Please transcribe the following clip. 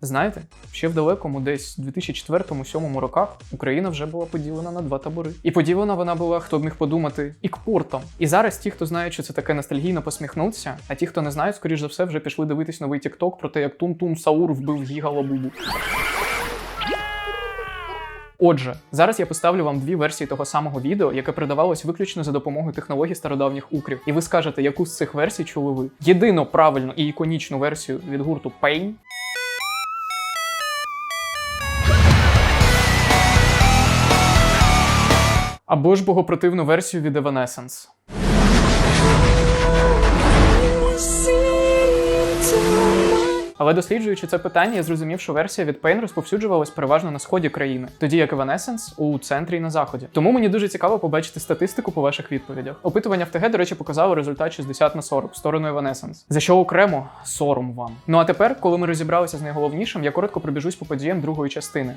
Знаєте, ще в далекому, десь 2004-2007 роках Україна вже була поділена на два табори. І поділена вона була, хто б міг подумати, ікпортом. І зараз ті, хто знають, що це таке ностальгійно посміхнуться, а ті, хто не знають, скоріш за все, вже пішли дивитись новий тікток про те, як Тум-Тум Саур вбив Гіга Лабубу. Отже, зараз я поставлю вам дві версії того самого відео, яке передавалось виключно за допомогою технологій стародавніх укрів. І ви скажете, яку з цих версій чули ви. Єдину правильну і іконічну версію від гурту Pain або ж богопротивну версію від Evanescence. Але досліджуючи це питання, я зрозумів, що версія від Pain розповсюджувалась переважно на сході країни, тоді як Evanescence у центрі і на заході. Тому мені дуже цікаво побачити статистику по ваших відповідях. Опитування в ТГ, до речі, показало результат 60 на 40 в сторону Evanescence. За що окремо сором вам. Ну а тепер, коли ми розібралися з найголовнішим, я коротко пробіжусь по подіям другої частини.